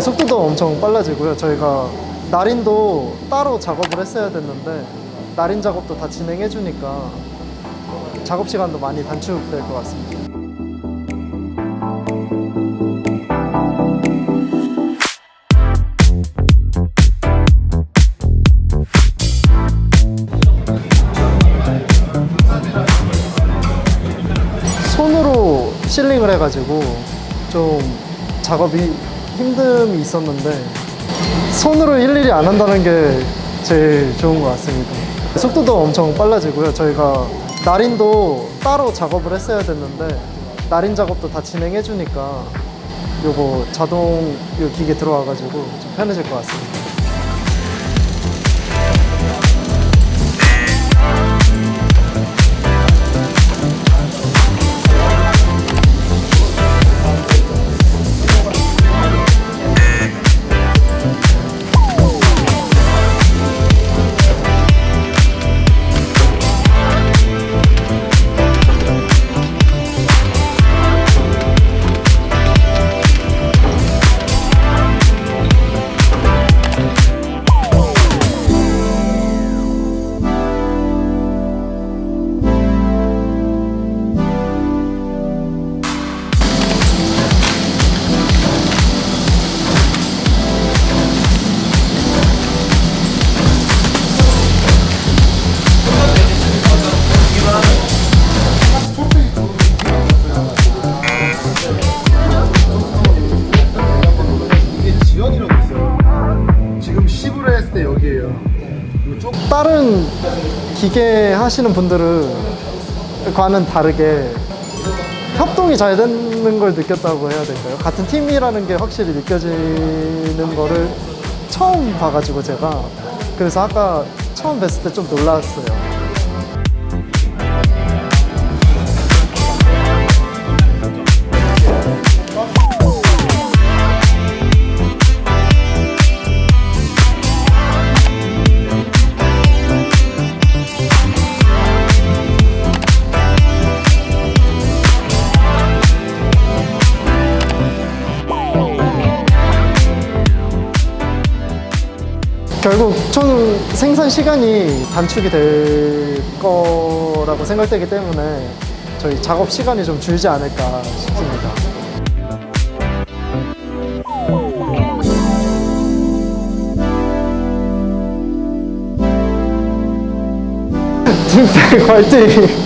속도도 엄청 빨라지고요. 저희가 날인도 따로 작업을 했어야 됐는데 날인 작업도 다 진행해 주니까 작업 시간도 많이 단축될 것 같습니다. 손으로 실링을 해가지고 좀 작업이 힘듦이 있었는데 손으로 일일이 안 한다는 게 제일 좋은 것 같습니다. 속도도 엄청 빨라지고요. 저희가 날인도 따로 작업을 했어야 됐는데 날인 작업도 다 진행해 주니까 요거 자동 요 기계 들어와가지고 좀 편해질 것 같습니다. 다른 기계 하시는 분들은 과는 다르게 협동이 잘 되는 걸 느꼈다고 해야 될까요? 같은 팀이라는 게 확실히 느껴지는 거를 처음 봐가지고 제가 그래서 아까 처음 뵀을 때 좀 놀랐어요. 결국 총 생산 시간이 단축이 될 거라고 생각되기 때문에 저희 작업 시간이 좀 줄지 않을까 싶습니다. 팀백 화이팅!